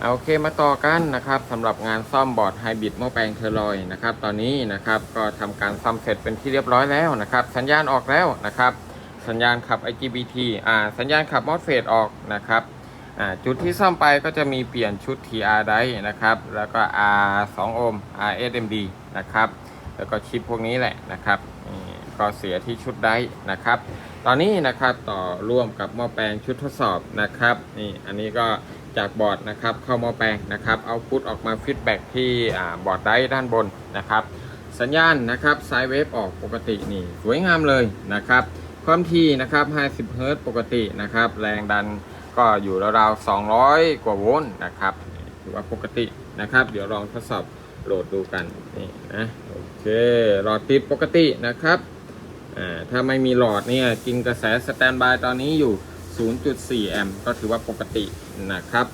เอาโอเคมาต่อกันนะครับสำหรับงานซ่อมบอร์ดไฮบริดหม้อแปลงเทอร์ลอยนะครับ ตอนนี้นะครับก็ทำการซ่อมเสร็จเป็นที่เรียบร้อยแล้วนะครับ สัญญาณออกแล้วนะครับ สัญญาณขับ IGBT อ่าสัญญาณขับมอสเฟตออกนะครับอ่าจุดที่ซ่อมไปก็จะมีเปลี่ยนชุด TR ได้นะครับ แล้วก็ R 2โอห์ม RSMD นะครับแล้วก็ชิปพวกนี้แหละนะครับนี่ก็เสียที่ชุดได้นะครับ ตอนนี้นะครับต่อร่วมกับหม้อแปลงชุดทดสอบนะครับนี่อันนี้ก็ จากบอร์ดนะครับเข้าหม้อแปลงนะครับเอาพุทออกมาฟีดแบ็กที่บอร์ดได้ด้านบนนะครับ สัญญาณนะครับไซด์เวฟออกปกตินี่สวยงามเลยนะครับ ความถี่นะครับ 50 เฮิรต์ปกตินะครับ แรงดันก็อยู่ราวๆ200 กว่าโวลต์นะครับถือว่าปกตินะครับ เดี๋ยวลองทดสอบโหลดดูกันนี่นะโอเคหลอดติดปกตินะครับถ้าไม่มีหลอดเนี่ยกินกระแสสแตนบายตอนนี้อยู่ 0.4 แอมป์ก็ถือว่าปกตินะครับ